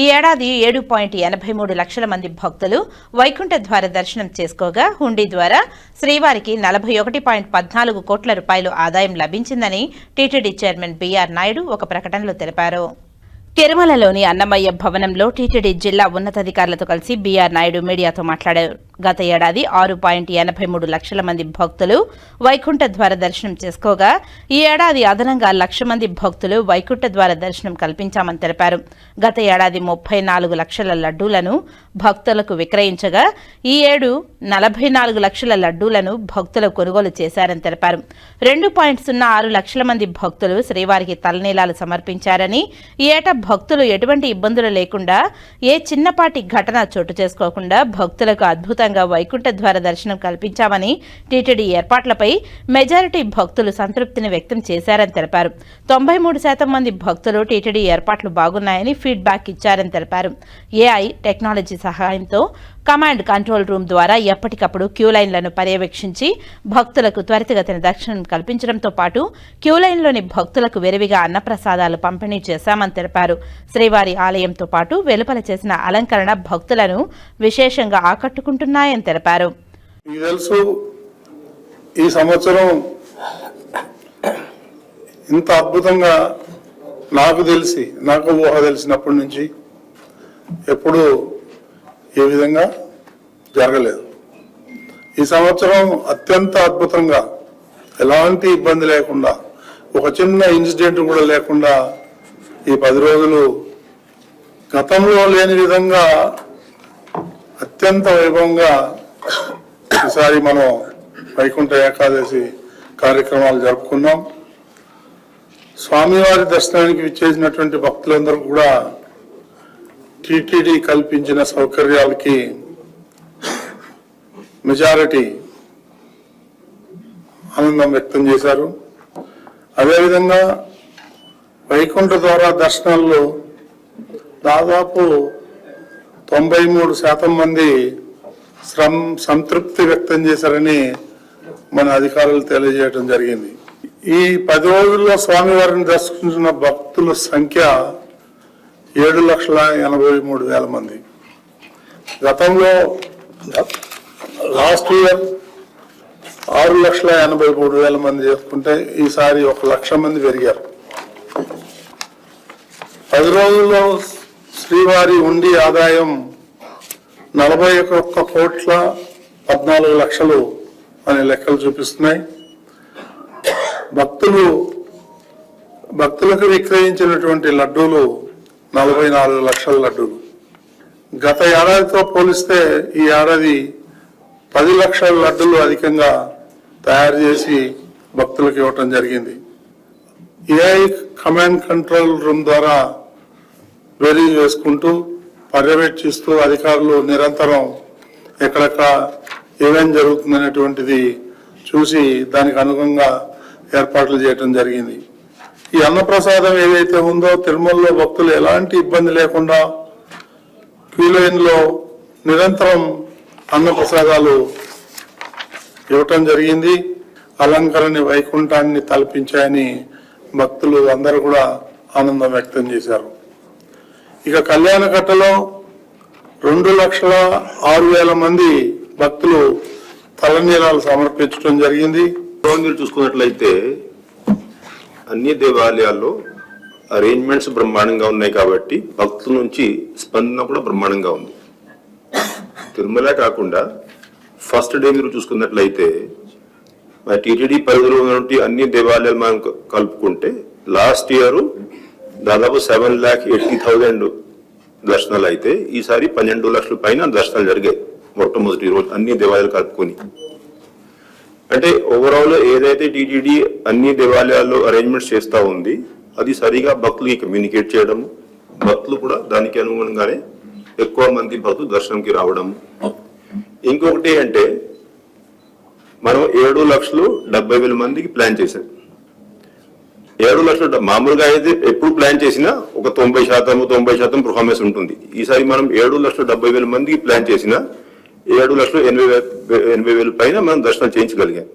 ఈ ఏడాది ఏడు పాయింట్ ఎనభై మూడు లక్షల మంది భక్తులు వైకుంఠ ద్వార దర్శనం చేసుకోగా హుండీ ద్వారా శ్రీవారికి నలభై ఒకటి పాయింట్ పద్నాలుగు కోట్ల రూపాయలు ఆదాయం లభించిందని టీటీడీ చైర్మన్ బీఆర్ నాయుడు ఒక ప్రకటనలో తెలిపారు. తిరుమలలోని అన్నమయ్య భవనంలో టీటీడీ జిల్లా ఉన్నతాధికారులతో కలిసి బీఆర్ నాయుడు మీడియాతో మాట్లాడారు. గత ఏడాది ఆరు పాయింట్ ఎనభై మూడు లక్షల మంది భక్తులు వైకుంఠ ద్వార దర్శనం చేసుకోగా ఈ ఏడాది అదనంగా లక్ష మంది భక్తులు వైకుంఠ ద్వార దర్శనం కల్పించామని తెలిపారు. గత ఏడాది ముప్పై నాలుగు లక్షల లడ్డూలను భక్తులకు విక్రయించగా ఈ ఏడు నలభై నాలుగు లక్షల లడ్డూలను భక్తులు కొనుగోలు చేశారని తెలిపారు. రెండు పాయింట్ సున్నా ఆరు లక్షల మంది భక్తులు శ్రీవారికి తలనీలాలు సమర్పించారని ఈ ఏటా భక్తులు ఎటువంటి ఇబ్బందులు లేకుండా ఏ చిన్నపాటి ఘటన చోటు చేసుకోకుండా భక్తులకు అద్భుత అద్భుతంగా వైకుంఠ ద్వార దర్శనం కల్పించామని టీటీడీ ఏర్పాట్లపై మెజారిటీ భక్తులు సంతృప్తిని వ్యక్తం చేశారని తెలిపారు. తొంభై మూడు శాతం మంది భక్తులు టీటీడీ ఏర్పాట్లు బాగున్నాయని ఫీడ్బ్యాక్ ఇచ్చారని తెలిపారు. ఏఐ టెక్నాలజీ సహాయంతో కమాండ్ కంట్రోల్ రూమ్ ద్వారా ఎప్పటికప్పుడు క్యూ లైన్లను పర్యవేక్షించి భక్తులకు త్వరితగతిన దర్శనం కల్పించడంతో పాటు క్యూ లైన్లోని భక్తులకు విరివిగా అన్నప్రసాదాలు పంపిణీ చేశామని తెలిపారు. శ్రీవారి ఆలయంతో పాటు వెలుపల చేసిన అలంకరణ భక్తులను విశేషంగా ఆకట్టుకుంటున్నాయని తెలిపారు. ఈ సంవత్సరం ఇంత అద్భుతంగా నాకు తెలిసి నాకు ఊహ తెలిసినప్పటి నుంచి ఎప్పుడు ఏ విధంగా జరగలేదు. ఈ సంవత్సరం అత్యంత అద్భుతంగా ఎలాంటి ఇబ్బంది లేకుండా ఒక చిన్న ఇన్సిడెంట్ కూడా లేకుండా ఈ పది రోజులు గతంలో లేని విధంగా అత్యంత వైభవంగా ఈసారి మనం వైకుంఠ ఏకాదశి కార్యక్రమాలు జరుపుకున్నాం. స్వామివారి దర్శనానికి విచ్చేసినటువంటి భక్తులందరూ కూడా టిటిడి కల్పించిన సౌకర్యాలకి మెజారిటీ ఆనందం వ్యక్తం చేశారు. అదేవిధంగా వైకుంఠ ద్వారా దర్శనాల్లో దాదాపు తొంభై మూడు శాతం మంది శ్రమ్ సంతృప్తి వ్యక్తం చేశారని మన అధికారులు తెలియజేయడం జరిగింది. ఈ పది రోజుల్లో స్వామివారిని దర్శించిన భక్తుల సంఖ్య ఏడు లక్షల ఎనభై మూడు వేల మంది. గతంలో లాస్ట్ ఇయర్ ఆరు లక్షల ఎనభై మూడు వేల మంది చేసుకుంటే ఈసారి ఒక లక్ష మంది పెరిగారు. పది రోజుల్లో శ్రీవారి ఉండి ఆదాయం నలభై ఒక్క కోట్ల పద్నాలుగు లక్షలు అనే లెక్కలు చూపిస్తున్నాయి. భక్తులు భక్తులకు విక్రయించినటువంటి లడ్డూలు నలభై నాలుగు లక్షల లడ్డూలు. గత ఏడాదితో పోలిస్తే ఈ ఏడాది పది లక్షల లడ్డూలు అధికంగా తయారు చేసి భక్తులకు ఇవ్వటం జరిగింది. ఏఐ కమాండ్ కంట్రోల్ రూమ్ ద్వారా వెరీ చేసుకుంటూ పర్యవేక్షిస్తూ అధికారులు నిరంతరం ఎక్కడెక్కడ ఏమేం జరుగుతుందనేటువంటిది చూసి దానికి అనుగుణంగా ఏర్పాట్లు చేయటం జరిగింది. ఈ అన్నప్రసాదం ఏదైతే ఉందో తిరుమలలో భక్తులు ఎలాంటి ఇబ్బంది లేకుండా క్యూలైన్లో నిరంతరం అన్నప్రసాదాలు ఇవ్వటం జరిగింది. అలంకరణ వైకుంఠాన్ని తలపించాయని భక్తులు అందరూ కూడా ఆనందం వ్యక్తం చేశారు. ఇక కళ్యాణకట్టలో రెండు లక్షల ఆరు వేల మంది భక్తులు తలనీలాలు సమర్పించడం జరిగింది. చూసుకున్నట్లయితే అన్ని దేవాలయాల్లో అరేంజ్మెంట్స్ బ్రహ్మాండంగా ఉన్నాయి కాబట్టి భక్తుల నుంచి స్పందన కూడా బ్రహ్మాండంగా ఉంది. తిరుమల కాకుండా ఫస్ట్ డే మీరు చూసుకున్నట్లయితే మన టీటీడీ పరిధిలో ఉన్నటువంటి అన్ని దేవాలయాలు మనం కలుపుకుంటే లాస్ట్ ఇయర్ దాదాపు సెవెన్ ల్యాక్ ఎయిటీ థౌజండ్ దర్శనాలు అయితే ఈసారి పన్నెండు లక్షల పైన దర్శనాలు జరిగాయి మొట్టమొదటి రోజు అన్ని దేవాలయాలు కలుపుకొని. అంటే ఓవరాల్ ఏదైతే టీటీడీ అన్ని దేవాలయాల్లో అరేంజ్మెంట్స్ చేస్తూ ఉంది అది సరిగా భక్తులకి కమ్యూనికేట్ చేయడం భక్తులు కూడా దానికి అనుగుణంగానే ఎక్కువ మంది భక్తులు దర్శనంకి రావడం. ఇంకొకటి అంటే మనం ఏడు లక్షలు డెబ్బై వేల మందికి ప్లాన్ చేశాం. ఏడు లక్షలు మామూలుగా అయితే ఎప్పుడు ప్లాన్ చేసినా ఒక తొంభై శాతం తొంభై శాతం పర్ఫార్మెన్స్ ఉంటుంది. ఈసారి మనం ఏడు లక్షల డెబ్బై వేల మందికి ప్లాన్ చేసినా ఏడు లక్షలు ఎనభై ఎనభై వేల పైన మనం దర్శనం చేయించగలిగాం.